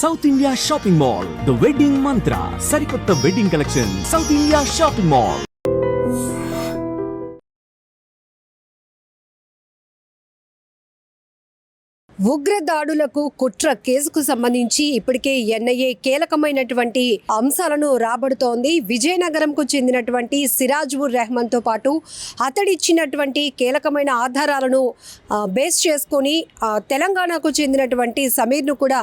South India shopping mall the wedding mantra సరికొత్త wedding collection South India shopping mall ఉగ్ర దాడులకు కుట్ర కేసుకు సంబంధించి ఇప్పటికే ఎన్ఐఏ కీలకమైనటువంటి అంశాలను రాబడుతోంది. విజయనగరంకు చెందినటువంటి సిరాజ్ ఉర్ రెహమాన్తో పాటు అతడిచ్చినటువంటి కీలకమైన ఆధారాలను బేస్ చేసుకొని తెలంగాణకు చెందినటువంటి సమీర్ను కూడా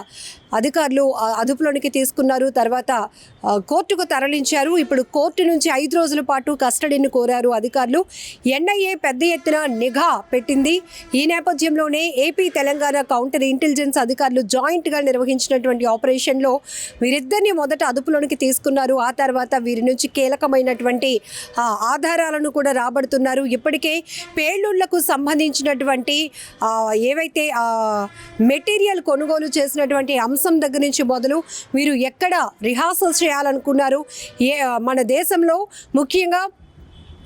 అధికారులు అదుపులోనికి తీసుకున్నారు. తర్వాత కోర్టుకు తరలించారు. ఇప్పుడు కోర్టు నుంచి ఐదు రోజుల పాటు కస్టడీని కోరారు అధికారులు. ఎన్ఐఏ పెద్ద ఎత్తున నిఘా పెట్టింది. ఈ నేపథ్యంలోనే ఏపీ తెలంగాణ కౌంటర్ ఇంటెలిజెన్స్ అధికారులు జాయింట్గా నిర్వహించినటువంటి ఆపరేషన్లో వీరిద్దరిని మొదట అదుపులోనికి తీసుకున్నారు. ఆ తర్వాత వీరి నుంచి కీలకమైనటువంటి ఆధారాలను కూడా రాబడుతున్నారు. ఇప్పటికే పేలుళ్ళకు సంబంధించినటువంటి ఏవైతే మెటీరియల్ కొనుగోలు చేసినటువంటి అంశం దగ్గర నుంచి మొదలు మీరు ఎక్కడ రిహార్సల్స్ చేయాలనుకున్నారు? ఏ మన దేశంలో ముఖ్యంగా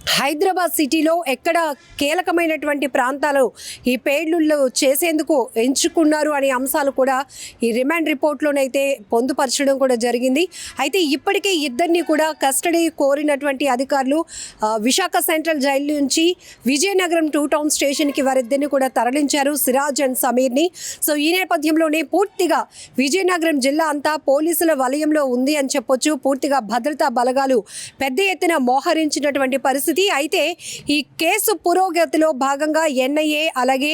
హైదరాబాద్ సిటీలో ఎక్కడ కీలకమైనటువంటి ప్రాంతాలు ఈ పేర్లు చేసేందుకు ఎంచుకున్నారు అనే అంశాలు కూడా ఈ రిమాండ్ రిపోర్ట్లోనైతే పొందుపరచడం కూడా జరిగింది. అయితే ఇప్పటికే ఇద్దరిని కూడా కస్టడీ కోరినటువంటి అధికారులు విశాఖ సెంట్రల్ జైలు నుంచి విజయనగరం టూ టౌన్ స్టేషన్కి వారిద్దరిని కూడా తరలించారు సిరాజ్ అండ్ సమీర్ని. సో ఈ నేపథ్యంలోనే పూర్తిగా విజయనగరం జిల్లా అంతా పోలీసుల వలయంలో ఉంది అని చెప్పొచ్చు. పూర్తిగా భద్రతా బలగాలు పెద్ద ఎత్తున మోహరించినటువంటి పరిస్థితి అయితే ఈ కేసు పురోగతిలో భాగంగా ఎన్ఐఏ అలాగే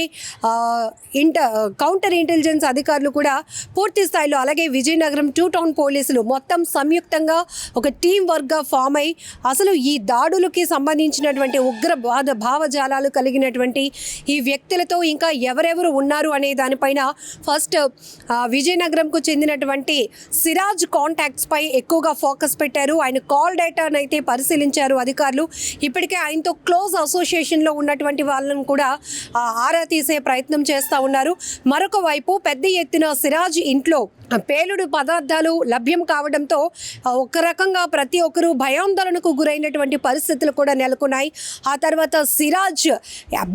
ఇంటర్ ఇంట కౌంటర్ ఇంటెలిజెన్స్ అధికారులు కూడా పూర్తి స్థాయిలో అలాగే విజయనగరం టూ టౌన్ పోలీసులు మొత్తం సంయుక్తంగా ఒక టీం వర్క్గా ఫామ్ అయి అసలు ఈ దాడులకి సంబంధించినటువంటి ఉగ్రవాద భావజాలాలు కలిగినటువంటి ఈ వ్యక్తులతో ఇంకా ఎవరెవరు ఉన్నారు అనే దానిపైన ఫస్ట్ విజయనగరంకు చెందినటువంటి సిరాజ్ కాంటాక్ట్స్పై ఎక్కువగా ఫోకస్ పెట్టారు. ఆయన కాల్ డేటాను అయితే పరిశీలించారు అధికారులు. ఇప్పటికే ఆయనతో క్లోజ్ అసోసియేషన్లో ఉన్నటువంటి వాళ్ళను కూడా ఆరా తీసే ప్రయత్నం చేస్తూ ఉన్నారు. మరొక వైపు పెద్ద ఎత్తున సిరాజ్ ఇంట్లో పేలుడు పదార్థాలు లభ్యం కావడంతో ఒక రకంగా ప్రతి ఒక్కరూ భయాందోళనకు గురైనటువంటి పరిస్థితులు కూడా నెలకొన్నాయి. ఆ తర్వాత సిరాజ్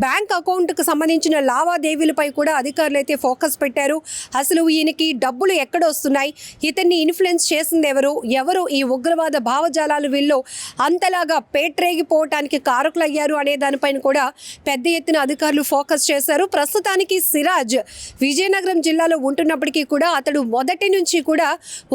బ్యాంక్ అకౌంట్కు సంబంధించిన లావాదేవీలపై కూడా అధికారులు అయితే ఫోకస్ పెట్టారు. అసలు ఈయనకి డబ్బులు ఎక్కడ వస్తున్నాయి? ఇతన్ని ఇన్ఫ్లుయెన్స్ చేసింది ఎవరు? ఎవరు ఈ ఉగ్రవాద భావజాలాలు వీళ్ళు? అంతలాగా పేట్రేగిపోవటానికి కారకులయ్యారు అనే దానిపైన కూడా పెద్ద ఎత్తున అధికారులు ఫోకస్ చేశారు. ప్రస్తుతానికి సిరాజ్ విజయనగరం జిల్లాలో ఉంటున్నప్పటికీ కూడా అతడు మొదటి నుంచి కూడా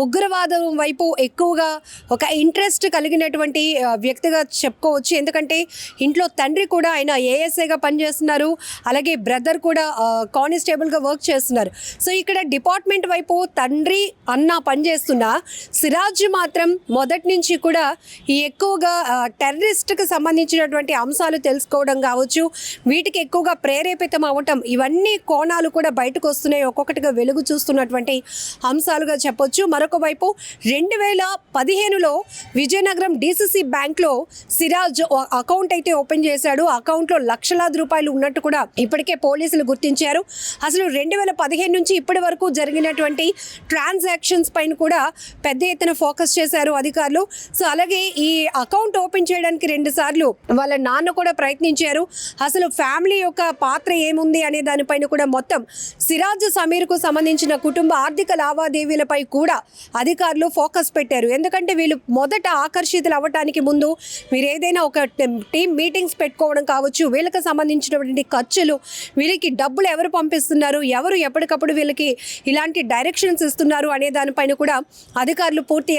ఉగ్రవాదం వైపు ఎక్కువగా ఒక ఇంట్రెస్ట్ కలిగినటువంటి వ్యక్తిగా చెప్పుకోవచ్చు. ఎందుకంటే ఇంట్లో తండ్రి కూడా ఆయన ఏఎస్ఏగా పనిచేస్తున్నారు. అలాగే బ్రదర్ కూడా కానిస్టేబుల్గా వర్క్ చేస్తున్నారు. సో ఇక్కడ డిపార్ట్మెంట్ వైపు తండ్రి అన్న పనిచేస్తున్న సిరాజ్ మాత్రం మొదటి నుంచి కూడా ఈ ఎక్కువగా టెర్రరిస్ట్కి సంబంధించినటువంటి అంశాలు తెలుసుకోవడం కావచ్చు వీటికి ఎక్కువగా ప్రేరేపితం అవ్వటం ఇవన్నీ కోణాలు కూడా బయటకు వస్తున్నాయి. ఒక్కొక్కటిగా వెలుగు చూస్తున్నటువంటి అంశాలుగా చెప్పొచ్చు. మరొక వైపు రెండు వేల పదిహేనులో విజయనగరం డిసిసి బ్యాంక్లో సిరాజ్ అకౌంట్ అయితే ఓపెన్ చేశాడు. ఆ అకౌంట్లో లక్షలాది రూపాయలు ఉన్నట్టు కూడా ఇప్పటికే పోలీసులు గుర్తించారు. అసలు రెండు వేల పదిహేను నుంచి ఇప్పటి వరకు జరిగినటువంటి ట్రాన్సాక్షన్స్ పైన కూడా పెద్ద ఎత్తున ఫోకస్ చేశారు అధికారులు. సో అలాగే ఈ అకౌంట్ ఓపెన్ చేయడానికి రెండు సార్లు వాళ్ళ నాన్న కూడా ప్రయత్నించారు. అసలు ఫ్యామిలీ యొక్క పాత్ర ఏముంది అనే దానిపైన కూడా మొత్తం సిరాజ్ సమీర్కు సంబంధించిన కుటుంబ ఆర్థిక లావాదేవీలపై కూడా అధికారులు ఫోకస్ పెట్టారు. ఎందుకంటే వీళ్ళు మొదట ఆకర్షితులు అవ్వటానికి ముందు మీరు ఏదైనా ఒక టీం మీటింగ్స్ పెట్టుకోవడం కావచ్చు వీళ్ళకి సంబంధించినటువంటి ఖర్చులు వీళ్ళకి డబ్బులు ఎవరు పంపిస్తున్నారు ఎవరు ఎప్పటికప్పుడు వీళ్ళకి ఇలాంటి డైరెక్షన్స్ ఇస్తున్నారు అనే దానిపైన కూడా అధికారులు పూర్తి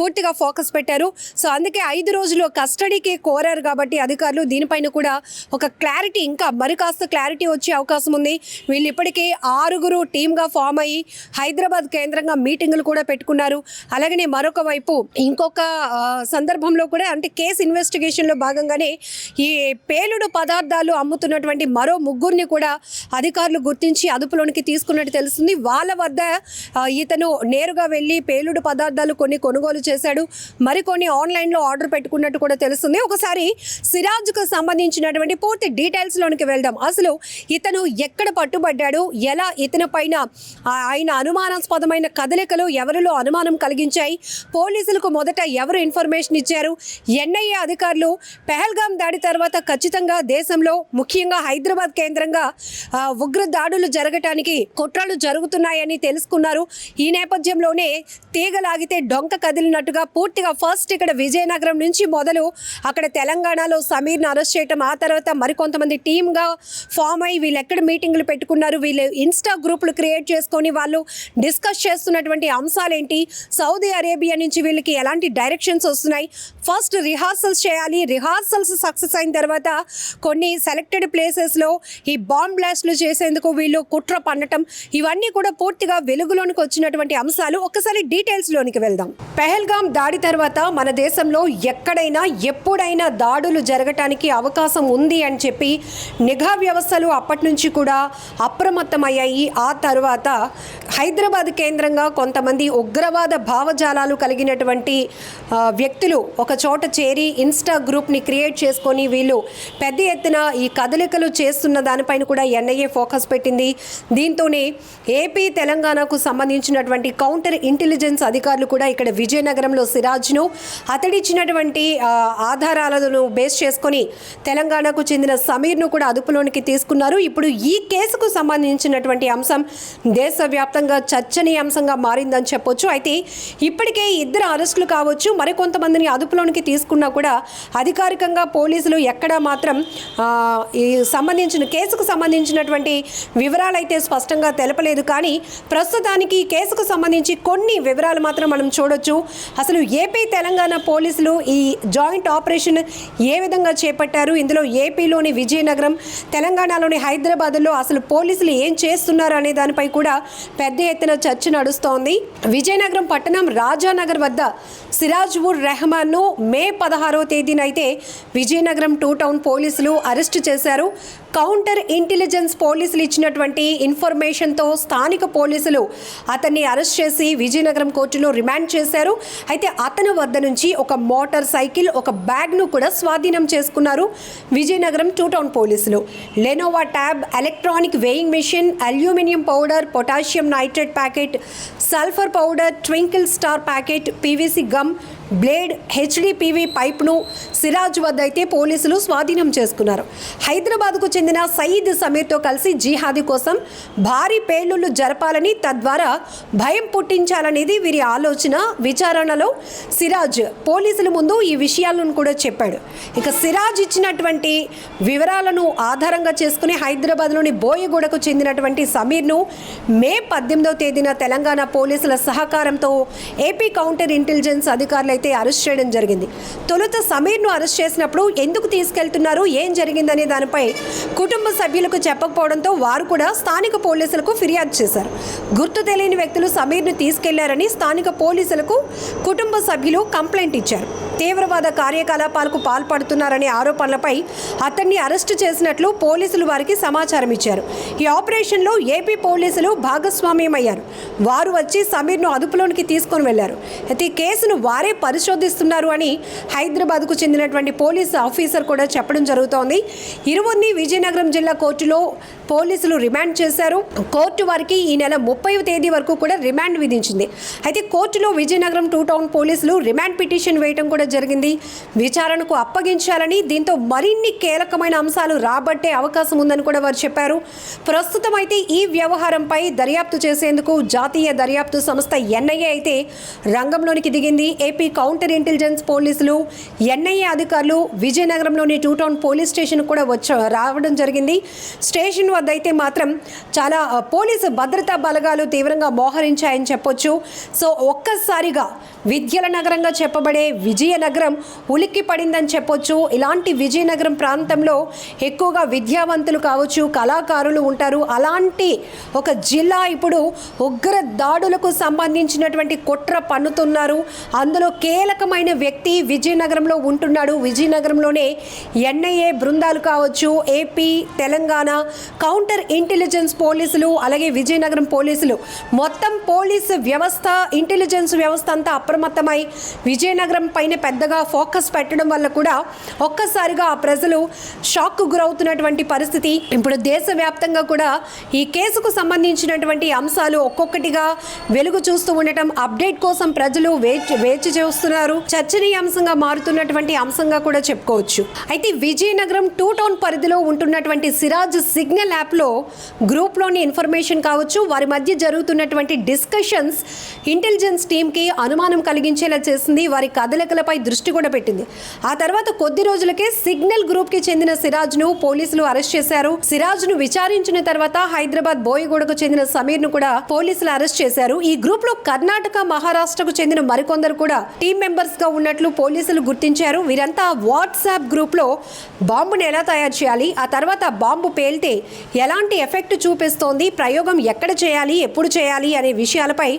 పూర్తిగా ఫోకస్ పెట్టారు. సో అందుకే ఐదు రోజులు కస్టడీకి కోరారు కాబట్టి అధికారులు దీనిపైన కూడా ఒక క్లారిటీ ఇంకా మరి కాస్త క్లారిటీ వచ్చే అవకాశం ఉంది. వీళ్ళు ఇప్పటికే ఆరుగురు టీమ్గా ఫామ్ అయ్యి హైదరాబాద్ కేంద్రంగా మీటింగులు కూడా పెట్టుకున్నారు. అలాగనే మరొక వైపు ఇంకొక సందర్భంలో కూడా అంటే కేసు ఇన్వెస్టిగేషన్లో భాగంగానే ఈ పేలుడు పదార్థాలు అమ్ముతున్నటువంటి మరో ముగ్గురిని కూడా అధికారులు గుర్తించి అదుపులోనికి తీసుకున్నట్టు తెలుస్తుంది. వాళ్ళ వద్ద ఇతను నేరుగా వెళ్ళి పేలుడు పదార్థాలు కొన్ని కొనుగోలు చేశాడు. మరికొన్ని ఆన్లైన్లో ఆర్డర్ పెట్టుకున్నట్టు కూడా తెలుస్తుంది. ఒకసారి సిరాజ్కు సంబంధించినటువంటి పూర్తి డీటెయిల్స్లోనికి వెళ్దాం. అసలు ఇతను ఎక్కడ పట్టుబడ్డాడు? ఎలా ఇతని పైన ఆయన అనుమానాస్పద వివాదమైన కదలికలు ఎవరిలో అనుమానం కలిగించాయి? పోలీసులకు మొదట ఎవరు ఇన్ఫర్మేషన్ ఇచ్చారు? ఎన్ఐఏ అధికారులు పెహల్గాం దాడి తర్వాత ఖచ్చితంగా దేశంలో ముఖ్యంగా హైదరాబాద్ కేంద్రంగా ఉగ్ర దాడులు జరగటానికి కుట్రలు జరుగుతున్నాయని తెలుసుకున్నారు. ఈ నేపథ్యంలోనే తీగలాగితే డొంక కదిలినట్టుగా పూర్తిగా ఫస్ట్ ఇక్కడ విజయనగరం నుంచి మొదలు అక్కడ తెలంగాణలో సమీర్ను అరెస్ట్ చేయటం ఆ తర్వాత మరికొంతమంది టీమ్గా ఫామ్ అయ్యి వీళ్ళు ఎక్కడ మీటింగ్లు పెట్టుకున్నారు? వీళ్ళు ఇన్స్టా గ్రూపులు క్రియేట్ చేసుకొని వాళ్ళు డిస్కస్ చేస్తున్నటువంటి అంశాలేంటి? సౌదీ అరేబియా నుంచి వీళ్ళకి ఎలాంటి డైరెక్షన్స్ వస్తున్నాయి? ఫస్ట్ రిహార్సల్స్ చేయాలి. రిహార్సల్స్ సక్సెస్ అయిన తర్వాత కొన్ని సెలెక్టెడ్ ప్లేసెస్లో ఈ బాంబ్ బ్లాస్ట్లు చేసేందుకు వీళ్ళు కుట్ర పన్నటం ఇవన్నీ కూడా పూర్తిగా వెలుగులోనికి వచ్చినటువంటి అంశాలు. ఒకసారి డీటెయిల్స్లోనికి వెళ్దాం. పెహల్గాం దాడి తర్వాత మన దేశంలో ఎక్కడైనా ఎప్పుడైనా దాడులు జరగటానికి అవకాశం ఉంది అని చెప్పి నిఘా వ్యవస్థలు అప్పటి నుంచి కూడా అప్రమత్తమయ్యాయి. ఆ తర్వాత హైదరాబాద్ కేంద్రంగా కొంతమంది ఉగ్రవాద భావజాలాలు కలిగినటువంటి వ్యక్తులు ఒక చోట చేరి ఇన్స్టా గ్రూప్ని క్రియేట్ చేసుకొని వీళ్ళు పెద్ద ఎత్తున ఈ కదలికలు చేస్తున్న దానిపైన కూడా ఎన్ఐఏ ఫోకస్ పెట్టింది. దీంతోనే ఏపీ తెలంగాణకు సంబంధించినటువంటి కౌంటర్ ఇంటెలిజెన్స్ అధికారులు కూడా ఇక్కడ విజయనగరంలో సిరాజ్ను అతడిచ్చినటువంటి ఆధారాలను బేస్ చేసుకొని తెలంగాణకు చెందిన సమీర్ను కూడా అదుపులోనికి తీసుకున్నారు. ఇప్పుడు ఈ కేసుకు సంబంధించినటువంటి అంశం దేశవ్యాప్తంగా చర్చనీయాంశంగా మారిందని చెప్పొచ్చు. అయితే ఇప్పటికే ఇద్దరు అరెస్టులు కావచ్చు. మరికొంతమందిని అదుపులోనికి తీసుకున్నా కూడా అధికారికంగా పోలీసులు ఎక్కడా మాత్రం ఈ సంబంధించిన కేసుకు సంబంధించినటువంటి వివరాలు అయితే స్పష్టంగా తెలపలేదు. కానీ ప్రస్తుతానికి ఈ కేసుకు సంబంధించి కొన్ని వివరాలు మాత్రం మనం చూడొచ్చు. అసలు ఏపీ తెలంగాణ పోలీసులు ఈ జాయింట్ ఆపరేషన్ ఏ విధంగా చేపట్టారు? ఇందులో ఏపీలోని విజయనగరం తెలంగాణలోని హైదరాబాద్లో అసలు పోలీసులు ఏం చేస్తున్నారు అనే దానిపై కూడా పెద్ద ఎత్తున చర్చ నడుస్తోంది. విజయనగరం పట్టణం రాజానగర్ వద్ద సిరాజ్వుర్ ఉర్ రెహమాన్ను మే పదహారవ తేదీనైతే విజయనగరం టూ టౌన్ పోలీసులు అరెస్ట్ చేశారు. కౌంటర్ ఇంటెలిజెన్స్ పోలీసులు ఇచ్చినటువంటి ఇన్ఫర్మేషన్తో స్థానిక పోలీసులు అతన్ని అరెస్ట్ చేసి విజయనగరం కోర్టులో రిమాండ్ చేశారు. అయితే అతని వద్ద నుంచి ఒక మోటార్ సైకిల్ ఒక బ్యాగ్ను కూడా స్వాధీనం చేసుకున్నారు విజయనగరం టూ టౌన్ పోలీసులు. Lenovo tab electronic weighing machine aluminium powder potassium nitrate packet sulphur powder twinkle star packet PVC gum blade HDPV పైప్ను Siraj వద్ద అయితే పోలీసులు స్వాధీనం చేసుకున్నారు. హైదరాబాద్కు చెందిన సయీద్ సమీర్తో కలిసి జిహాదీ కోసం భారీ పేలుళ్ళు జరపాలని తద్వారా భయం పుట్టించాలనేది వీరి ఆలోచన విచారణలో సిరాజ్ పోలీసుల ముందు ఈ విషయాలను కూడా చెప్పాడు. ఇక సిరాజ్ ఇచ్చినటువంటి వివరాలను ఆధారంగా చేసుకుని హైదరాబాద్లోని బోయగూడకు చెందినటువంటి సమీర్ను మే పద్దెనిమిదవ తేదీన తెలంగాణ పోలీసుల సహకారంతో ఏపీ కౌంటర్ ఇంటెలిజెన్స్ అధికారులు అయితే అరెస్ట్ చేయడం జరిగింది. తొలుత సమీర్ను అరెస్ట్ చేసినప్పుడు ఎందుకు తీసుకెళ్తున్నారు? ఏం జరిగిందనే దానిపై కుటుంబ సభ్యులకు చెప్పకపోవడంతో వారు కూడా స్థానిక పోలీసులకు ఫిర్యాదు చేశారు. గుర్తు తెలియని వ్యక్తులు సమీర్ను తీసుకెళ్ళారని స్థానిక పోలీసులకు కుటుంబ సభ్యులు కంప్లైంట్ ఇచ్చారు. తీవ్రవాద కార్యకలాపాలకు పాల్పడుతున్నారనే ఆరోపణలపై అతన్ని అరెస్టు చేసినట్లు పోలీసులు వారికి సమాచారం ఇచ్చారు. ఈ ఆపరేషన్లో ఏపీ పోలీసులు భాగస్వామ్యమయ్యారు. వారు వచ్చి సమీర్ను అదుపులోనికి తీసుకొని వెళ్ళారు అయితే ఈ కేసును వారే పరిశోధిస్తున్నారు అని హైదరాబాద్కు చెందినటువంటి పోలీసు ఆఫీసర్ కూడా చెప్పడం జరుగుతోంది. ఇరువురిని విజయనగరం జిల్లా కోర్టులో పోలీసులు రిమాండ్ చేశారు. కోర్టు వారికి ఈ నెల ముప్పై తేదీ వరకు కూడా రిమాండ్ విధించింది. అయితే కోర్టులో విజయనగరం టూ టౌన్ పోలీసులు రిమాండ్ పిటిషన్ వేయడం కూడా జరిగింది. విచారణకు అప్పగించాలని దీంతో మరిన్ని కీలకమైన అంశాలు రాబట్టే అవకాశం ఉందని కూడా వారు చెప్పారు. ప్రస్తుతం అయితే ఈ వ్యవహారంపై దర్యాప్తు చేసేందుకు జాతీయ దర్యాప్తు సంస్థ ఎన్ఐఏ అయితే రంగంలోనికి దిగింది. ఏపీ కౌంటర్ ఇంటెలిజెన్స్ పోలీసులు ఎన్ఐఏ అధికారులు విజయనగరంలోని టూ టౌన్ పోలీస్ స్టేషన్ కూడా వచ్చ రావడం జరిగింది. స్టేషన్ వద్ద అయితే మాత్రం చాలా పోలీసు భద్రతా బలగాలు తీవ్రంగా మోహరించాయని చెప్పొచ్చు. సో ఒక్కసారిగా విద్యల నగరంగా చెప్పబడే విజయ విజయనగరం ఉలిక్కి పడిందని చెప్పొచ్చు. ఇలాంటి విజయనగరం ప్రాంతంలో ఎక్కువగా విద్యావంతులు కావచ్చు కళాకారులు ఉంటారు. అలాంటి ఒక జిల్లా ఇప్పుడు ఉగ్ర దాడులకు సంబంధించినటువంటి కుట్ర పన్నుతున్నారు. అందులో కీలకమైన వ్యక్తి విజయనగరంలో ఉంటున్నాడు. విజయనగరంలోనే ఎన్ఐఏ బృందాలు కావచ్చు ఏపీ తెలంగాణ కౌంటర్ ఇంటెలిజెన్స్ పోలీసులు అలాగే విజయనగరం పోలీసులు. మొత్తం పోలీసు వ్యవస్థ ఇంటెలిజెన్స్ వ్యవస్థ అంతా అప్రమత్తమై విజయనగరం పైన పెద్దగా ఫోకస్ పెట్టడం వల్ల కూడా ఒక్కసారిగా ఆ ప్రజలు షాక్కు గురవుతున్నటువంటి పరిస్థితి. ఇప్పుడు దేశవ్యాప్తంగా కూడా ఈ కేసుకు సంబంధించినటువంటి అంశాలు ఒక్కొక్కటిగా వెలుగు చూస్తూ ఉండటం అప్డేట్ కోసం ప్రజలు వేచి వేచి చూస్తున్నారు. చర్చనీయాంశంగా మారుతున్నటువంటి అంశంగా కూడా చెప్పుకోవచ్చు. అయితే విజయనగరం టూ టౌన్ పరిధిలో ఉంటున్నటువంటి సిరాజ్ సిగ్నల్ యాప్లో గ్రూప్లోని ఇన్ఫర్మేషన్ కావచ్చు వారి మధ్య జరుగుతున్నటువంటి డిస్కషన్స్ ఇంటెలిజెన్స్ టీంకి అనుమానం కలిగించేలా చేసింది. వారి కదలికలపై దృష్టి కూడా పెట్టింది. ఆ తర్వాత కొద్ది రోజులకే సిగ్నల్ గ్రూప్కి చెందిన సిరాజ్ను పోలీసులు అరెస్ట్ చేశారు. సిరాజ్ను విచారించిన తర్వాత హైదరాబాద్ బోయగూడకు చెందిన సమీర్ను కూడా పోలీసులు అరెస్ట్ చేశారు. ఈ గ్రూప్లో కర్ణాటక మహారాష్ట్రకు చెందిన మరికొందరు కూడా టీం మెంబర్స్గా ఉన్నట్లు పోలీసులు గుర్తించారు. వీరంతా వాట్సాప్ గ్రూప్లో బాంబును ఎలా తయారు చేయాలి ఆ తర్వాత బాంబు పేలితే ఎలాంటి ఎఫెక్ట్ చూపిస్తోంది ప్రయోగం ఎక్కడ చేయాలి ఎప్పుడు చేయాలి అనే విషయాలపై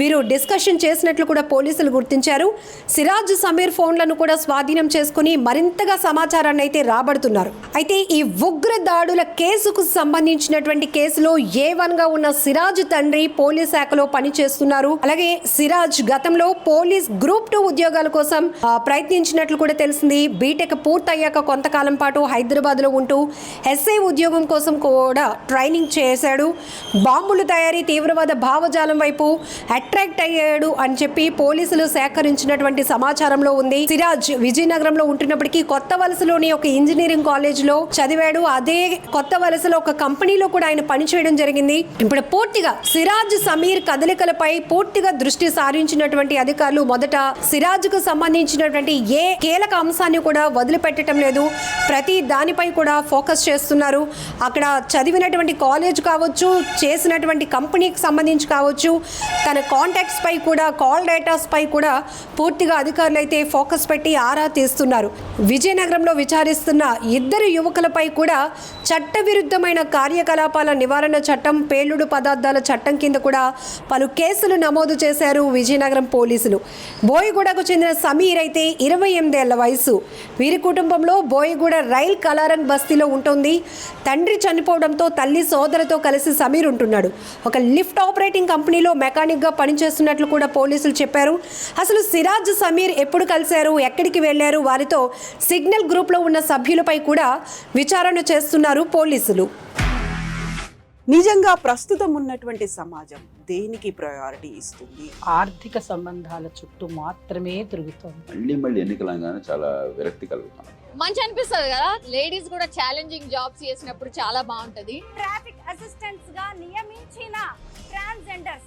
వీరు డిస్కషన్ చేసినట్లు కూడా పోలీసులు గుర్తించారు. సిరాజ్ సమీర్ ఫోన్లను కూడా స్వాధీనం చేసుకుని మరింతగా సమాచారాన్ని అయితే రాబడుతున్నారు. అయితే ఈ ఉగ్ర దాడుల కేసుకు సంబంధించినటువంటి కేసులో ఏ వన్గా ఉన్న సిరాజ్ తండ్రి పోలీస్ శాఖలో పనిచేస్తున్నారు. అలాగే సిరాజ్ గతంలో పోలీస్ గ్రూప్ టూ ఉద్యోగాల కోసం ప్రయత్నించినట్లు కూడా తెలిసింది. బీటెక్ పూర్తయ్యాక కొంతకాలం పాటు హైదరాబాద్లో ఉంటూ ఎస్ఐ ఉద్యోగం కోసం కూడా ట్రైనింగ్ చేశాడు. బాంబులు తయారీ తీవ్రవాద భావజాలం వైపు అట్రాక్ట్ అయ్యాడు అని చెప్పి పోలీసులు సేకరించినటువంటి సమాచారం సమాచారంలో ఉంది. సిరాజ్ విజయనగరంలో ఉంటున్నప్పటికీ కొత్త వలసలోని ఒక ఇంజనీరింగ్ కాలేజ్లో చదివాడు. అదే కొత్త వలసలో ఒక కంపెనీలో కూడా ఆయన పనిచేయడం జరిగింది. ఇప్పుడు పూర్తిగా సిరాజ్ సమీర్ కదలికలపై పూర్తిగా దృష్టి సారించినటువంటి అధికారులు మొదట సిరాజ్కు సంబంధించినటువంటి ఏ కీలక అంశాన్ని కూడా వదిలిపెట్టడం లేదు. ప్రతి దానిపై కూడా ఫోకస్ చేస్తున్నారు. అక్కడ చదివినటువంటి కాలేజ్ కావచ్చు చేసినటువంటి కంపెనీకి సంబంధించి కావచ్చు తన కాంటాక్ట్స్ పై కూడా కాల్ డేటాస్ పై కూడా పూర్తిగా అధికారులు అయితే ఫోకస్ పెట్టి ఆరా తీస్తున్నారు. విజయనగరంలో విచారిస్తున్న ఇద్దరు యువకులపై కూడా చట్టవిరుద్ధమైన కార్యకలాపాల నివారణ చట్టం పేలుడు పదార్థాల చట్టం కింద కూడా పలు కేసులు నమోదు చేశారు విజయనగరం పోలీసులు. బోయగూడకు చెందిన సమీర్ అయితే ఇరవై ఎనిమిదేళ్ళ వయసు వీరి కుటుంబంలో బోయగూడ రైల్ కలారంగ్ బస్తీలో ఉంటుంది. తండ్రి చనిపోవడంతో తల్లి సోదరుతో కలిసి సమీర్ ఉంటున్నాడు. ఒక లిఫ్ట్ ఆపరేటింగ్ కంపెనీలో మెకానిక్గా పనిచేస్తున్నట్లు కూడా పోలీసులు చెప్పారు. అసలు సిరాజ్ సమీర్ ఎప్పుడు కలిశారు ఎక్కడికి వెళ్ళారు వారితో సిగ్నల్ గ్రూప్లో ఉన్న సభ్యులపై కూడా విచారణ చేస్తున్నారు పోలీసులు. నిజంగా ప్రస్తుతం ఉన్నటువంటి సమాజం దేనికి ప్రయారిటీ ఇస్తుంది? ఆర్థిక సంబంధాల చుట్టూ మాత్రమే తిరుగుతోంది. మళ్ళీ మళ్ళీ ఎన్నికలంగానే చాలా విరక్తి కలుగుతాను మంచి అనిపిస్తుంది కదా? లేడీస్ కూడా ఛాలెంజింగ్ జాబ్స్ చేసినప్పుడు చాలా బాగుంటది. ట్రాఫిక్ అసిస్టెంట్స్గా నియమించిన ట్రాన్స్జెండర్స్